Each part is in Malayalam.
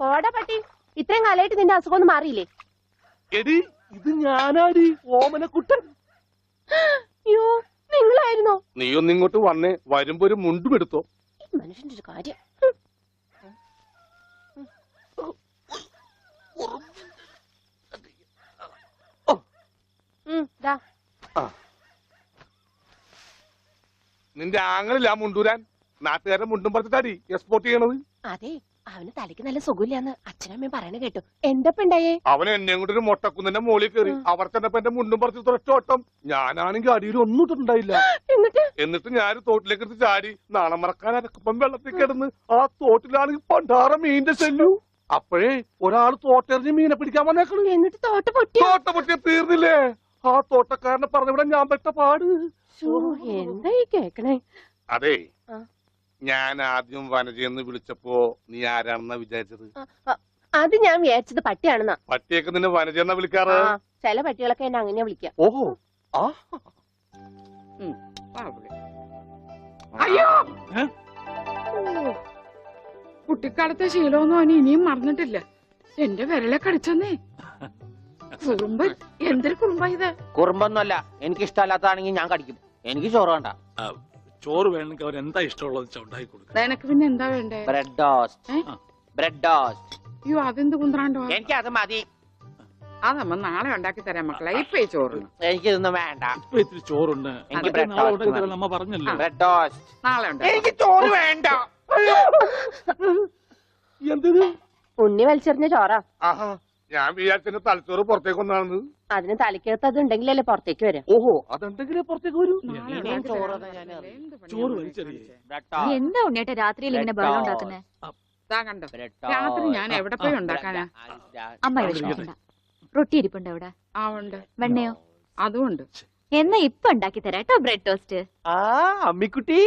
പോടാ പട്ടി. ഇത്രയും കാലമായിട്ട് നിന്റെ അസുഖം ഒന്നും മാറിയില്ലേ? എടി ഇത് ഞാനാടി ഓമനക്കുട്ടൻ. അയ്യോ നിങ്ങളായിരുന്നോ? നീ ഒന്ന് ഇങ്ങോട്ട് വന്നേ വരുമ്പോ ഒരു മുണ്ടും എടുത്തോ. ഈ മനുഷ്യന്റെ ഒരു കാര്യം. ഉം, ദാ. നിന്റെ ആങ്ങളില്ല മുണ്ടൂരാൻ. നാട്ടുകാരെ മുണ്ടും പറിച്ചിട്ടാടി എക്സ്പോർട്ട് ചെയ്യണത്. അതെ. അവന് തലയ്ക്ക് നല്ല സുഖമില്ലാന്ന് അച്ഛനമ്മയും പറയണ കേട്ടു. എന്തപ്പണ്ടായേ അവൻ എന്നെ കൊണ്ട് ഒരു മൊട്ടക്കുന്നിന്റെ മോളിൽ കയറി. അവർ ചെന്നപ്പോ എന്റെ മുണ്ടും പറിച്ച് തുറച്ചോട്ടം ഞാനാണെങ്കിൽ അടിയിൽ ഒന്നും ഇട്ടിട്ടുണ്ടായില്ല. എന്നിട്ട്? എന്നിട്ട് ഞാൻ തോട്ടിലേക്ക് എടുത്ത് ചാടി. നാണം മറക്കാൻ അരക്കപ്പം വെള്ളത്തിൽ കിടന്ന് ആ തോട്ടിലാണെങ്കിൽ പണ്ടാറ മീന്റെ ചെല്ലു അപ്പോഴേ ഒരാൾ തോട്ടെറിഞ്ഞ് മീനെ പിടിക്കാൻ വന്നേക്കണു. എന്നിട്ട് തോട്ട പൊട്ടി തോട്ട പൊട്ടിയ തീർന്നില്ലേ? ആ തോട്ടക്കാരനെ പറഞ്ഞവിടെ ഞാൻ പെട്ട പാട്. എന്തായി എന്താ കേക്കണേ? അതെ. ആ. ഞാൻ ആദ്യം വനജയെന്ന് വിളിച്ചപ്പോ നീ ആരാണെന്നാ വിചാരിച്ചത്? അത് ഞാൻ വിചാരിച്ചത് പട്ടിയാണെന്നാ. പട്ടിയൊക്കെ നിന്നെ വനജയെന്നാ വിളിക്കാറ്? ആ ചില പട്ടികളൊക്കെ എന്നെ അങ്ങനെയാ വിളിക്കാം. ഓഹോ ആ. അയ്യോ! കുട്ടിക്കാലത്തെ ശീലമൊന്നും അവന് ഇനിയും മറന്നിട്ടില്ല. എന്റെ വിരലെ കടിച്ചെന്നേ കുറുമ്പ് എന്തൊരു കുറുമ്പ ഇത്? കുറുമ്പൊന്നുമല്ല എനിക്ക് ഇഷ്ടമല്ലാത്തതാണെങ്കിൽ ഞാൻ കടിക്കും. എനിക്ക് ചോറ് വേണ്ട. ചോറ് വേണമെങ്കിൽ അവർ എന്താ ഇഷ്ടമുള്ളത് ഉണ്ടാക്കി കൊടുക്കുക നിനക്ക് പിന്നെ എന്താ വേണ്ടേ? ബ്രെഡ് ടോസ്റ്റ് ഏ? ബ്രെഡ് ടോസ്റ്റ് അയ്യോ അതെന്ത് കുന്ത്രാണ്ടോ എനിക്ക് അത് മതി അതമ്മ നാളെ ഉണ്ടാക്കി തരാം മക്കളെ. ഇപ്പൊ ഈ ചോറിന്. എനിക്ക് ഇതൊന്നും വേണ്ട. ഇപ്പൊ ഇത്തിരി ചോറുണ്ട്. എനിക്ക് അതൊക്കെ bread നാളെ toast ഉണ്ടാക്കി തരാം. നമ്മ പറഞ്ഞല്ലോ. ബ്രെഡ് ടോസ്റ്റ് നാളെ ഉണ്ടാക്കി എനിക്ക് ചോറ് വേണ്ട. എന്തിന്? ഉണ്ണി വലിച്ചെറിഞ്ഞ ചോറാ. ആഹാ. ഞാൻ വിചാരിച്ചെന്റെ തലച്ചോറ് പുറത്തേക്ക് വന്നാണെന്ന് അതിന് തലയ്ക്കകത്ത് അത് ഉണ്ടെങ്കിലല്ലേ പുറത്തേക്ക് വരാം. ഓഹോ അതുണ്ടെങ്കിലേ പുറത്തേക്ക് വരും. ചോറ്. എന്ത് ഉണ്ണിയേട്ട രാത്രിയിൽ ഇങ്ങനെ ബഹളം ഉണ്ടാക്കുന്നേ? ദാ കണ്ടോ? രാത്രി ഞാൻ എവിടെ ആ, പോയി ഉണ്ടാക്കാനാ അമ്മ വിഷമിക്കണ്ട റൊട്ടി ഇരിപ്പുണ്ട് അവിടെ? ആ ഉണ്ട്. വെണ്ണയോ? അതും ഉണ്ട്. എന്നാ ഇപ്പൊ ഉണ്ടാക്കി തരാം. കേട്ടോ ബ്രെഡ് ടോസ്റ്റ്. ആ അമ്മിക്കുട്ടി.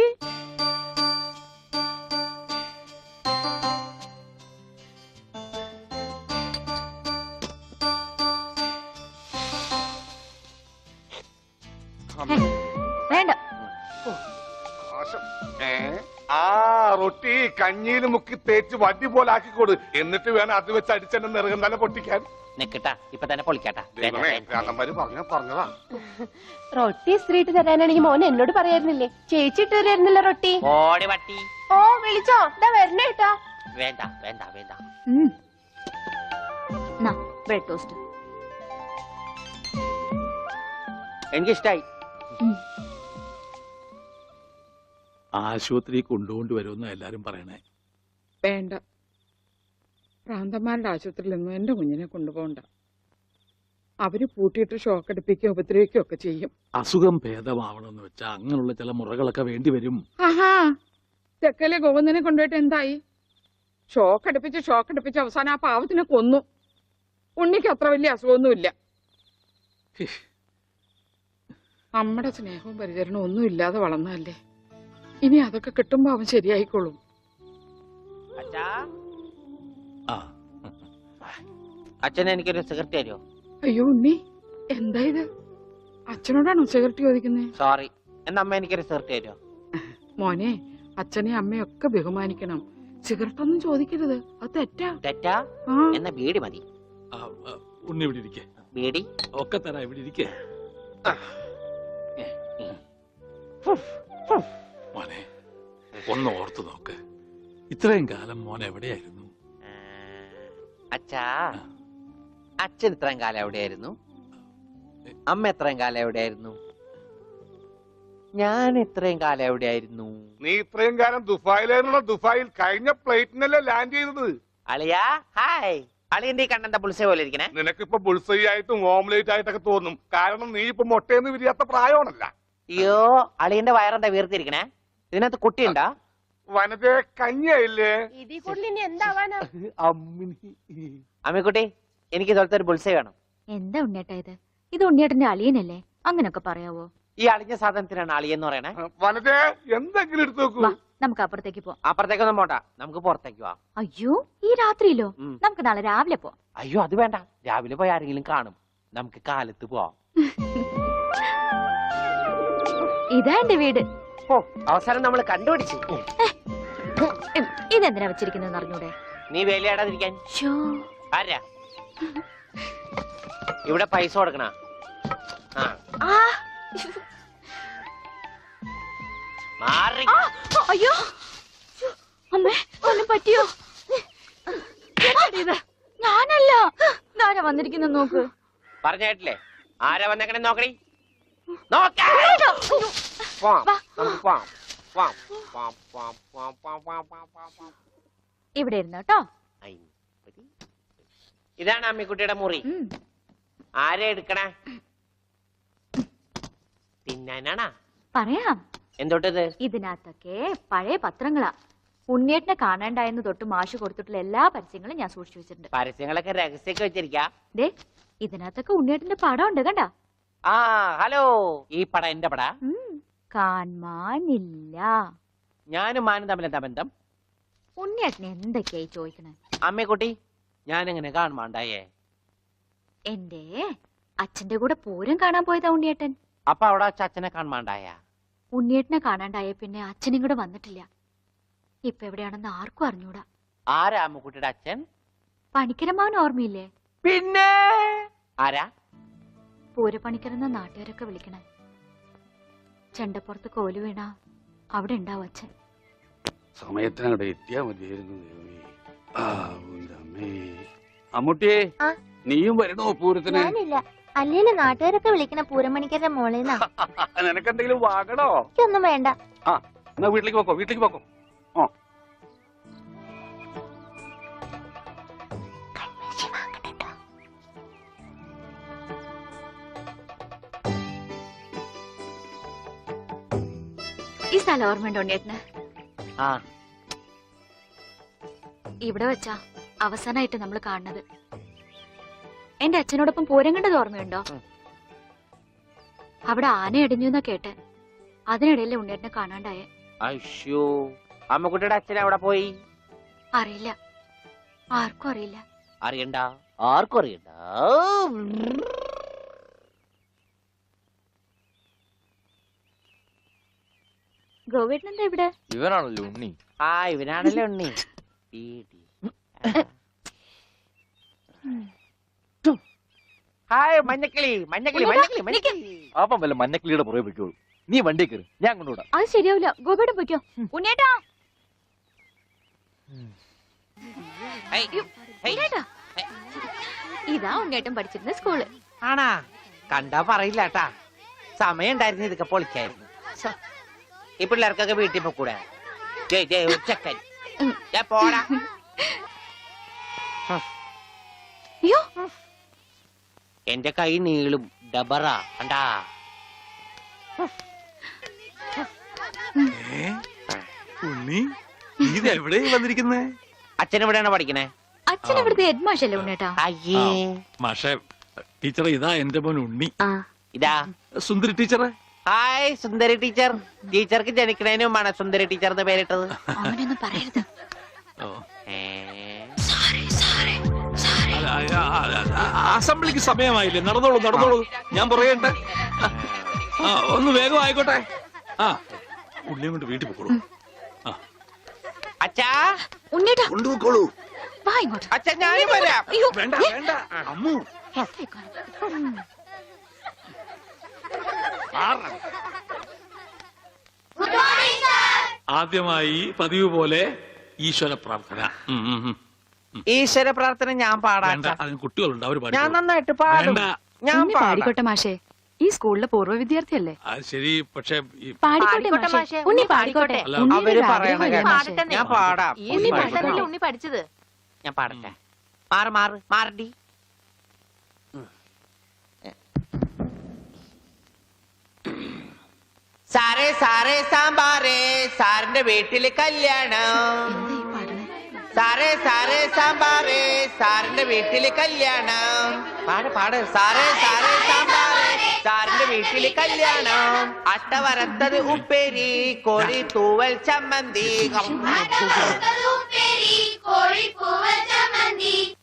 കഞ്ഞിയിൽ മുക്കി തേച്ച് വടി പോലെ ആക്കിക്കൊടു എന്നിട്ട് വേണം അത് വെച്ച് അടിച്ചെന്നെ നിറകം തന്നെ പൊട്ടിക്കാൻ. നിക്കട്ടാ ഇപ്പൊ തന്നെ പൊളിക്കട്ടാ. പറഞ്ഞ പറഞ്ഞതാ. റൊട്ടി സ്ത്രീട്ട് തരാനാണെങ്കിൽ മോൻ എന്നോട് പറയായിരുന്നില്ലേ? ചേച്ചി ഇട്ട് തരായിരുന്നില്ല റൊട്ടി? ഓടി വട്ടി. ഓ വിളിച്ചോ. ഇതാ വരണേ കേട്ടോ വേണ്ട വേണ്ട വേണ്ട. Bread toast. എനിക്കിഷ്ടായി. ആശുപത്രി കൊണ്ടുകൊണ്ട് വരുമെന്ന് എല്ലാരും പറയണേ? വേണ്ട. പ്രാന്തന്മാരുടെ ആശുപത്രിയിൽ നിന്ന് എന്റെ കുഞ്ഞിനെ കൊണ്ടുപോകണ്ട. അവർ പൂട്ടിയിട്ട് ഷോക്ക് അടുപ്പിക്കുക ഉപദ്രവിക്കുകയോ ഒക്കെ ചെയ്യും. അസുഖം ഭേദമാവണമെന്ന് വെച്ചാ അങ്ങനെയുള്ള ചില മുറകളൊക്കെ വേണ്ടി വരും. ആഹാ. തെക്കലെ ഗോവിന്ദനെ കൊണ്ടുപോയിട്ട് എന്തായി? ഷോക്ക് അടുപ്പിച്ച് ഷോക്ക് അടുപ്പിച്ച് അവസാനം ആ പാവത്തിനെ കൊന്നു. ഉണ്ണിക്ക് അത്ര വലിയ അസുഖമൊന്നുമില്ല. നമ്മുടെ സ്നേഹവും പരിചരണവും ഒന്നും ഇല്ലാതെ വളർന്നതല്ലേ? ഇനി അതൊക്കെ കിട്ടുമ്പോ അവൻ ശരിയായിക്കോളും. അച്ഛാ. ആ. അച്ഛൻ എനിക്കൊരു സിഗരറ്റ് തരുമോ? അയ്യോ ഉണ്ണി. എന്താ ഇത്? അച്ഛനോടാണോ സിഗരറ്റ് ചോദിക്കുന്നേ? സോറി. എന്നാ അമ്മ എനിക്കൊരു സിഗരറ്റ് തരുമോ? മോനെ അച്ഛനെ അമ്മയും ഒക്കെ ബഹുമാനിക്കണം. സിഗരറ്റ് ഒന്നും ചോദിക്കരുത്. അത് തെറ്റാ. തെറ്റാ? എന്ന ബീഡി മതി. ഉണ്ണി ഇവിടെ ഇരിക്കേ. ബീഡി? ഒക്കെ തരാം ഇവിടെ ഇരിക്കേ. മോനെ ഒന്ന് ഓർത്തു നോക്ക്. ഇത്രയും കാലം മോൻ എവിടെയായിരുന്നു? അച്ഛാ അച്ഛൻ ഇത്രയും കാലം എവിടെയായിരുന്നു? അമ്മ എത്രയും കാലം എവിടെയായിരുന്നു? ഞാൻ ഇത്രയും കാലം എവിടെയായിരുന്നു? നീ ഇത്രയും കാലം ദുബായിലായിരുന്നുള്ള ദുബായിൽ കഴിഞ്ഞ പ്ലേറ്റിനല്ലേ ലാൻഡ് ചെയ്തത്. അളിയാ ഹായ്. അളിയന്റെ ഈ കണ്ണന്റെ പുളിസ പോലെ ഇരിക്കണേ. നിനക്കിപ്പോ ബുൾസൈ ആയിട്ടും ഓംലേറ്റ് ആയിട്ടൊക്കെ തോന്നും. കാരണം നീ ഇപ്പൊ മുട്ടയെന്ന് വിരിയാത്ത പ്രായമാണല്ല. അയ്യോ അളിയന്റെ വയറെന്താ വീർത്തിരിക്കണേ? ഇതിനകത്ത് കുട്ടിയുണ്ടാ? വനത്തെ കഞ്ഞിയായില്ലേ? ഇതിൽ കൂടുതൽ ഇനി എന്താവാനാ? അമ്മിനി അമ്മിക്കുട്ടി എനിക്ക് ഇതുപോലത്തെ ഒരു ബുൾസൈ വേണം. എന്താ ഉണ്ണിയേട്ടാ ഇത്? ഇത് ഉണ്ണിയേട്ടന്റെ അളിയനല്ലേ? അങ്ങനൊക്കെ പറയാവോ? ഈ അളിഞ്ഞ സാധനത്തിനാണ് അളിയെന്ന് പറയണേ. എന്തെങ്കിലും എടുത്തു നോക്കൂ. വാ നമുക്ക് അപ്പുറത്തേക്ക് പോവാം. അപ്പുറത്തേക്കൊന്നും പോട്ടാ നമുക്ക് പുറത്തേക്ക് പോവാം അയ്യോ ഈ രാത്രിയിലോ? ഉം. നമുക്ക് നാളെ രാവിലെ പോവാം. അയ്യോ അത് വേണ്ട. രാവിലെ പോയി ആരെങ്കിലും കാണും. നമുക്ക് കാലത്ത് പോവാം. ഇതാ എന്റെ വീട്. അവസാനം നമ്മൾ കണ്ടുപിടിച്ചു. ഇതെന്തിനാ വെച്ചിരിക്കുന്നത് അറിഞ്ഞൂടെ? നീ വേലയാടാതിരിക്കാൻ ആരാ? ഇവിടെ പൈസ കൊടുക്കണ? അയ്യോ. അമ്മേ ഒന്നും പറ്റിയോ? ഞാനല്ല. ഞാനാ വന്നിരിക്കുന്ന നോക്ക്? പറഞ്ഞേട്ടില്ലേ ആരാ വന്നേക്കണേ നോക്കണേ? നോക്കാം. ഇവിടെ ഇരുന്നു കേട്ടോ. ഇതാണ് അമ്മിക്കുട്ടിയുടെ മുറി ആരെ എടുക്കണേ തിന്നാനാണാ പറയാം എന്തോട്ടത് ഇതിനകത്തൊക്കെ പഴയ പത്രങ്ങളാ ഉണ്ണിയേട്ടനെ കാണാണ്ടായെന്ന് തൊട്ട് മാഷ് കൊടുത്തിട്ടുള്ള എല്ലാ പരസ്യങ്ങളും ഞാൻ സൂക്ഷിച്ചു വെച്ചിട്ടുണ്ട് പരസ്യങ്ങളൊക്കെ രഹസ്യമൊക്കെ വെച്ചിരിക്കേ ഇതിനകത്തൊക്കെ ഉണ്ണിയേട്ടന്റെ പടം ഉണ്ട് കണ്ട ആ ഹലോ ഈ പടം എന്റെ പട കാണാനില്ല ഞാനും മാനും തമ്മിൽ എന്താ ബന്ധം? ഉണ്ണിയേട്ടനെ എന്തൊക്കെയായി ചോദിക്കണേ? അമ്മേക്കുട്ടി ഞാൻ എങ്ങനെ കാണുമാണ്ടായേ. എന്റെ അച്ഛന്റെ കൂടെ പൂരം കാണാൻ പോയതാ ഉണ്ണിയേട്ടൻ. അപ്പൊ അവിടെ വച്ച് അച്ഛനെ കാണുമാണ്ടായ? ഉണ്ണിയേട്ടനെ കാണാണ്ടായ പിന്നെ അച്ഛനും കൂടെ വന്നിട്ടില്ല. ഇപ്പൊ എവിടെയാണെന്ന് ആർക്കും അറിഞ്ഞൂടാ. ആരാ അമ്മക്കുട്ടിയുടെ അച്ഛൻ? പണിക്കരമാവൻ ഓർമ്മയില്ലേ? പിന്നെ? ആരാ? പൂരപ്പണിക്കരെന്ന നാട്ടുകാരൊക്കെ വിളിക്കണേ. ചെണ്ടപ്പുറത്ത് കോൽ വീണ. അവിടെ ഉണ്ടാവും അച്ഛൻ. സമയത്തിനവിടെ എത്തിയാ മതിയായിരുന്നു അമ്മൂട്ടിയെ ആ, ആ. നീയും വരണോ പൂരത്തിന്? അല്ലേലും നാട്ടുകാരൊക്കെ വിളിക്കണ പൂരമണിക്കരുടെ മോളേന്നാ. നിനക്കെന്തെങ്കിലും വാങ്ങണോ? എനിക്കൊന്നും വേണ്ട. എന്നാ വീട്ടിലേക്ക് പോക്കോ വീട്ടിലേക്ക് പോക്കോ. ഓ സ്ഥലം ഓർമ്മയുണ്ടോ ഉണ്ണിയേട്ടന്? ആ. ഇവിടെ വെച്ചാ അവസാനമായിട്ട് നമ്മൾ കാണുന്നത്. എന്റെ അച്ഛനോടൊപ്പം പൂരം കണ്ടത് ഓർമ്മയുണ്ടോ. അവിടെ ആന ഇടിഞ്ഞു എന്നാ കേട്ടെ. അതിനിടയിലെ ഉണ്ണിയേട്ടനെ കാണാണ്ടായേ. അയ്യോ. അമ്മക്കുട്ടിയുടെ അച്ഛൻ അവിടെ പോയി? അറിയില്ല. ആർക്കും അറിയില്ല. അറിയണ്ട. ആർക്കും അറിയണ്ട. ഗോവേട്ടൻ എന്താ ഇവിടെ? ഇവനാണല്ലോ ഉണ്ണി. ആ ഇവനാണല്ലോ ഉണ്ണി. ഹായ് മഞ്ഞക്കിളി. മഞ്ഞക്കിളി മഞ്ഞക്കിളി മഞ്ഞക്കിളി. അപ്പം വല്ല മഞ്ഞക്കിളിയുടെ പുറകെ പൊയ്ക്കോളൂ. നീ വണ്ടി കയറി. ഞാൻ കൊണ്ടുവിടാം. അത് ശരിയാവില്ല ഗോപേട്ടൻ പൊയ്ക്കോ. ഉണ്ണിയേട്ടാ. ഇതാ ഉണ്ണിയേട്ടൻ പഠിച്ചിരുന്ന സ്കൂൾ. ആണാ. കണ്ടാ പറയില്ല കേട്ടാ സമയം ഉണ്ടായിരുന്നു ഇതൊക്കെ പൊളിക്കായിരുന്നു. ഈ പിള്ളേർക്കൊക്കെ വീട്ടിൽ പോക്കൂടെ ചെക്കൻ. ദേ പോടാ. അയ്യോ. എന്റെ കൈ നീളും. ഡബറ കണ്ടാ? ഉണ്ണി ഇത് എവിടെ വന്നിരിക്കുന്നേ? അച്ഛൻ എവിടെയാണ് പഠിക്കണേ? അച്ഛൻ ഇവിടുത്തെ ഹെഡ് മാഷല്ലേ അയ്യേ. മാഷേ ടീച്ചറെ ഇതാ എന്റെ മോൻ ഉണ്ണി. ഇതാ. സുന്ദരി ടീച്ചറെ. Hi Sundari teacher. ടീച്ചർക്ക് ജനിക്കണേന് മുമ്പാണ് സുന്ദരി ടീച്ചർ എന്ന് പേരിട്ടത്. അവനൊന്നും പറയരുത്. അസംബ്ലിക്ക് സമയമായില്ലേ? നടന്നോളൂ നടന്നോളൂ. ഞാൻ പറയട്ടെ? ആ ഒന്ന് വേഗം ആയിക്കോട്ടെ. ആ ഉള്ളിയും കൊണ്ട് വീട്ടിൽ പോക്കോളൂ അച്ഛാ? ഉണ്ണിയേട്ടാ. കൊണ്ടുപോക്കോളൂ അച്ഛൻ ഞാനും വരാം. വേണ്ട വേണ്ട. അമ്മു. ആദ്യമായി പതിവ് പോലെ ഈശ്വര പ്രാർത്ഥന. ഈശ്വര പ്രാർത്ഥന ഞാൻ പാടാം. അതിന് കുട്ടികളുണ്ട് അവർ ഞാൻ നന്നായിട്ട് പാടും. ഞാൻ പാടിക്കോട്ടെ മാഷേ. ഈ സ്കൂളിലെ പൂർവ വിദ്യാർത്ഥിയല്ലേ? ശരി പക്ഷേ ഉണ്ണി പാടിക്കോട്ടെ. അവർ പറയാം പറയണ. ഞാൻ പാടാം. ഉണ്ണി പഠിച്ചത് ഞാൻ പാടട്ടെ. മാറ് മാറ് മാറടി. സാറേ സാറേ സാമ്പാറേ സാറിന്റെ വീട്ടിൽ കല്യാണം. സാറേ സാറേ സാമ്പാറേ സാറിന്റെ വീട്ടിൽ കല്യാണം. പാട് പാട്. സാറേ സാറേ സാമ്പാറേ സാറിന്റെ വീട്ടിൽ കല്യാണം. അട്ട വരത്തത് ഉപ്പേരി കോഴി തൂവൽ ചമ്മന്തി.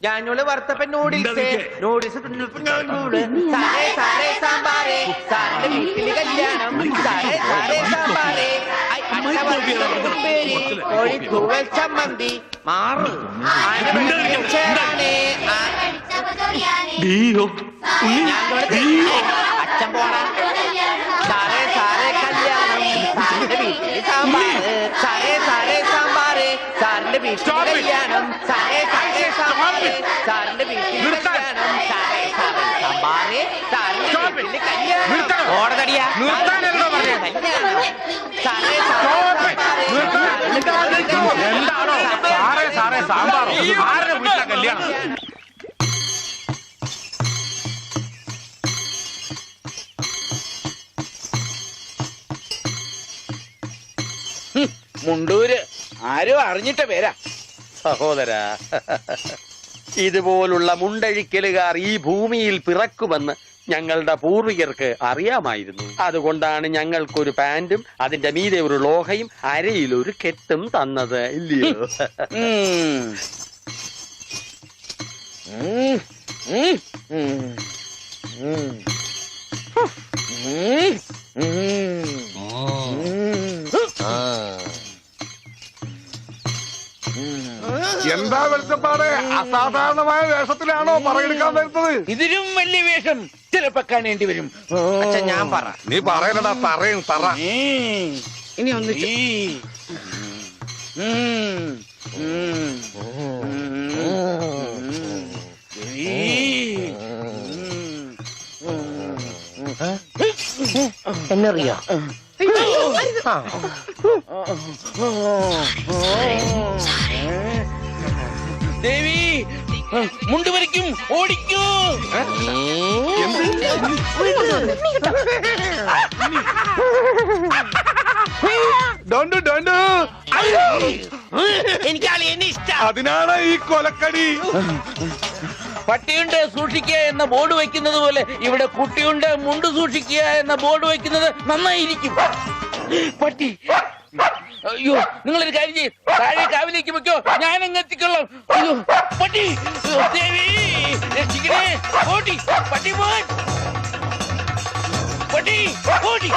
ഞാനോൾ വർത്തപ്പൻ നൂഡിൽസ് നൂഡിൽസ് സാറേ സാറേ സാമ്പാറേ. സാറിന്റെ വീട്ടിൽ കല്യാണം. സാറേ സാറേ സാമ്പാറേ. ഐ അട്ടവരത്തത് ഉപ്പേരി. കോഴിത്തൂവൽ ചമ്മന്തി മാറ്. ചേരാനേ അച്ഛൻ പോടാ സാറേ സാറേ കല്യാണം. സാറിന്റെ വീട്ടിൽ സാമ്പാറ്. സാറേ സാറേ സാമ്പാറ് സാറിന്റെ വീട്ടിൽ കല്യാണം സാറേ സാറേ സാമ്പാറ് സാറിന്റെ വീട്ടിൽ കല്യാണം സാറേ സാറേ. സാമ്പാറ് സാറിന്റെ വീട്ടിൽ കല്യാണം. ഓടതടിയാ. സാറേ എന്താണോ? സാറേ സാറേ സാമ്പാറോ? ആരുടെ വീട്ടിലെ കല്യാണം? മുണ്ടൂര്. ആരും അറിഞ്ഞിട്ട പേരാ സഹോദര ഇതുപോലുള്ള മുണ്ടഴിക്കലുകാർ ഈ ഭൂമിയിൽ പിറക്കുമെന്ന് ഞങ്ങളുടെ പൂർവികർക്ക് അറിയാമായിരുന്നു അതുകൊണ്ടാണ് ഞങ്ങൾക്കൊരു പാന്റും അതിന്റെ മീതെ ഒരു ലോഹയും അരയിൽ ഒരു കെട്ടും തന്നത് ഇല്ലയോ ഉം. ഉം. ഉം. ഉം. ഉം. അസാധാരണമായ വേഷത്തിലാണോ പറയെടുക്കാൻ വരുന്നത്? ഇതിലും വലിയ വേഷം ചിലപ്പോ കാണേണ്ടി വരും. അച്ഛൻ ഞാൻ പറ. നീ പറയലടാ തറയും പറ. ഇനി ഒന്ന് ഈ. ഉം. ദേവി മുണ്ട് വരയ്ക്കും ഓടിക്കൂ. Don't don't. എനിക്ക് അളിയനെ ഇഷ്ട. അതിനാണ് ഈ കൊലക്കടി. പട്ടിയുണ്ട് സൂക്ഷിക്കുക എന്ന ബോർഡ് വെക്കുന്നത് പോലെ ഇവിടെ കുട്ടിയുണ്ട് മുണ്ട് സൂക്ഷിക്കുക എന്ന ബോർഡ് വെക്കുന്നത് നന്നായിരിക്കും. പട്ടി അയ്യോ നിങ്ങൾ ഒരു കാര്യം ചെയ്യും. താഴെ കാവിലേക്ക് വെക്കോ. ഞാൻ അങ്ങ് എത്തിക്കൊള്ളാം. അയ്യോ പട്ടി. ദേവി. രക്ഷിക്കണേ. ഓടി. പട്ടി പോൻ പട്ടി ഓടി.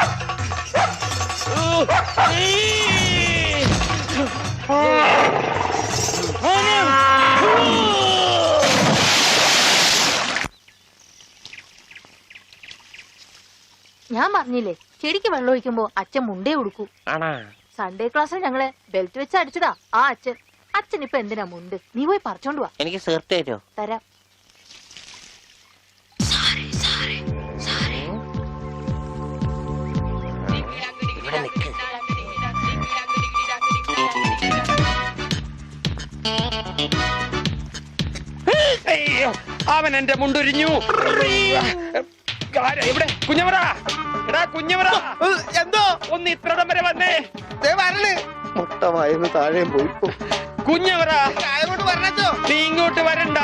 ഞാൻ പറഞ്ഞില്ലേ ചെടിക്ക് വെള്ളം ഒഴിക്കുമ്പോ അച്ഛൻ മുണ്ടേ ഉടുക്കൂ ആണാ. സൺഡേ ക്ലാസ്സിൽ ഞങ്ങളെ ബെൽറ്റ് വെച്ച് അടിച്ചതാ. ആ അച്ഛൻ. അച്ഛൻ ഇപ്പൊ എന്തിനാ മുണ്ട്? നീ പോയി പറിച്ചോണ്ട് വാ. എനിക്ക് സേർട്ട് തരോ. തരാം ഇവിടെ നിൽക്ക് അയ്യോ, അവൻ എന്റെ മുണ്ടൊരിഞ്ഞു ആരാ ഇവിടെ കുഞ്ഞവറ എടാ കുഞ്ഞമറ എന്തോ? ഒന്ന് ഇത്രടം വരെ വന്നേ. വരണ്. മുട്ടമായിരുന്നു താഴെ പോയി. കുഞ്ഞമറ പറഞ്ഞോ നീ ഇങ്ങോട്ട് വരണ്ട.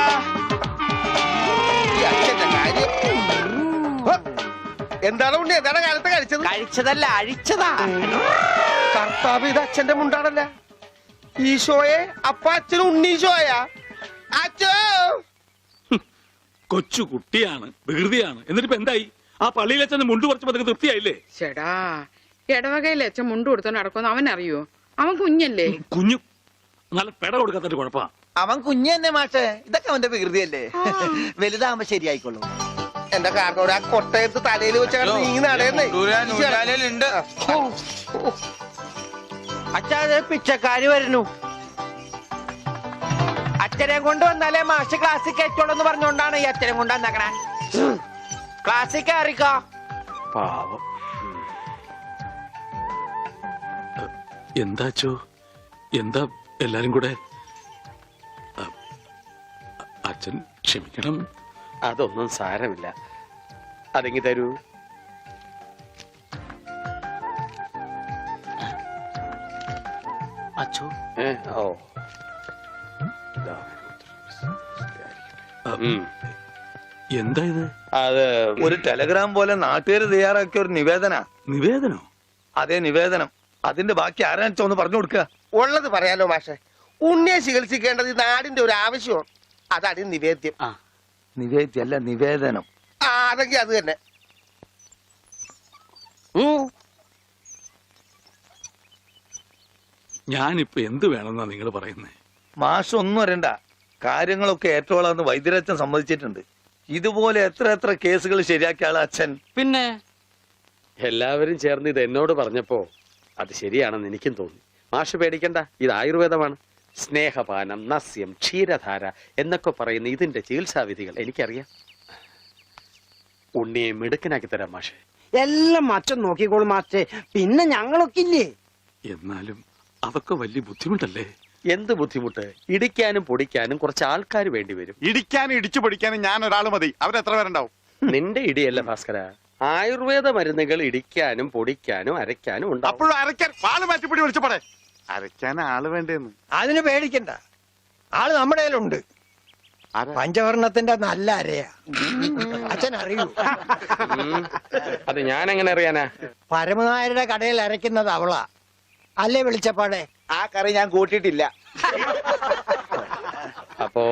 എന്താണ് ഉണ്ണി? എന്താണ് കാലത്ത് കഴിച്ചത്? കഴിച്ചതല്ല അഴിച്ചതാ. കർത്താവ് ഇത് അച്ഛന്റെ മുണ്ടാണല്ല. ഈശോയെ അപ്പ അച്ഛനും ഉണ്ണീശോയാ അച്ഛോ കൊച്ചു കുട്ടിയാണ് വികൃതിയാണ് എന്നിട്ട് ഇപ്പൊ എന്തായി? ആ പള്ളിയിലെ അച്ഛൻ മുണ്ട് കുറച്ച് പതുക്കെ തൃപ്തിയായില്ലേ? ചേടാ ഇടവകയിലെ അച്ഛൻ മുണ്ട് കൊടുത്തോ നടക്കുമെന്ന് അവൻ അറിയോ അവൻ കുഞ്ഞല്ലേ? കുഞ്ഞു. നല്ല പെട കൊടുക്കാത്തൊരു കുഴപ്പാ. അവൻ കുഞ്ഞു തന്നെ മാഷേ. ഇതൊക്കെ അവന്റെ വികൃതിയല്ലേ വലുതാകുമ്പോ ശരിയായിക്കോളൂ. എന്റെ കാരണം ആ കൊട്ടയത്ത് തലയിൽ വെച്ച നീങ്ങി നടയുന്നേ അച്ഛാ പിച്ചക്കാര് വരുന്നു. അച്ഛനെ കൊണ്ടുവന്നാലേ മാഷ് ക്ലാസ്സിൽ കയറ്റുള്ളൂ എന്ന് പറഞ്ഞുകൊണ്ടാണ് ഈ അച്ഛനെ കൊണ്ട് വന്നേക്കണേ ക്ലാസ്സിൽ കയറിക്കോ പാവം. എന്താ അച്ചോ എന്താ എല്ലാരും കൂടെ? അച്ഛൻ ക്ഷമിക്കണം. അതൊന്നും സാരമില്ല. അതെങ്കി തരൂ? അച്ഛോ. ഏ ഓ. എന്താ ഇത്? അത് ഒരു ടെലഗ്രാം പോലെ നാട്ടുകാർ തയ്യാറാക്കിയ ഒരു നിവേദന. നിവേദനോ? അതേ നിവേദനം. അതിന്റെ ബാക്കി ആരാണെന്ന് ഒന്ന് പറഞ്ഞു കൊടുക്കുക ഉള്ളത് പറയാലോ മാഷെ. ഉണ്ണിയെ ചികിത്സിക്കേണ്ടത് ഈ നാടിന്റെ ഒരു ആവശ്യമാണ്. അതാണ് ഈ നിവേദ്യം. നിവേദ്യല്ല നിവേദനം. ആ അതെങ്കിൽ അത് തന്നെ. ഞാനിപ്പോ എന്ത് വേണമെന്നാ നിങ്ങൾ പറയുന്നേ? മാഷ് ഒന്നും അറിയണ്ട. കാര്യങ്ങളൊക്കെ ഏറ്റോളാന്ന് വൈദ്യരച്ഛൻ സമ്മതിച്ചിട്ടുണ്ട്. ഇതുപോലെ എത്ര എത്ര കേസുകൾ ശരിയാക്കിയ ആളാ അച്ഛൻ. പിന്നെ? എല്ലാവരും ചേർന്ന് ഇത് എന്നോട് പറഞ്ഞപ്പോ അത് ശരിയാണെന്ന് എനിക്കും തോന്നി. മാഷ് പേടിക്കണ്ട ഇത് ആയുർവേദമാണ്. സ്നേഹപാനം നസ്യം ക്ഷീരധാര എന്നൊക്കെ പറയുന്ന ഇതിന്റെ ചികിത്സാവിധികൾ എനിക്കറിയാം. ഉണ്ണിയെ മിടുക്കനാക്കി തരാം മാഷെ. എല്ലാം അച്ഛൻ നോക്കിക്കോളും മാസ്റ്റേ പിന്നെ ഞങ്ങളൊക്കെ ഇല്ലേ? എന്നാലും അതൊക്കെ വലിയ ബുദ്ധിമുട്ടല്ലേ? എന്ത് ബുദ്ധിമുട്ട്? ഇടിക്കാനും പൊടിക്കാനും കുറച്ച് ആൾക്കാർ വേണ്ടി വരും. ഇടിക്കാനും ഇടിച്ചു പൊടിക്കാനും ഞാൻ ഒരാൾ മതി. അവരെത്ര പേരുണ്ടാവും? നിന്റെ ഇടിയല്ല ഭാസ്കര. ആയുർവേദ മരുന്നുകൾ ഇടിക്കാനും പൊടിക്കാനും അരയ്ക്കാനും ഉണ്ട് അപ്പോഴും അരയ്ക്കാൻ പാൽ മാറ്റിപ്പിടി വിളിച്ചു പറ. അരയ്ക്കാൻ ആൾ വേണ്ടേന്ന്. അതിന് പേടിക്കണ്ട. ആൾ നമ്മുടെ കയ്യിലുണ്ട്? പഞ്ചവർണത്തിന്റെ നല്ല അരയാ. അച്ഛൻ അറിയൂ. അത് ഞാൻ എങ്ങനെ അറിയാനാ? പരമനായരുടെ കടയിൽ അരയ്ക്കുന്നത് അവളാ. അല്ലേ വിളിച്ചപ്പാടെ? ആ കറി ഞാൻ കൂട്ടിയിട്ടില്ല. അപ്പോ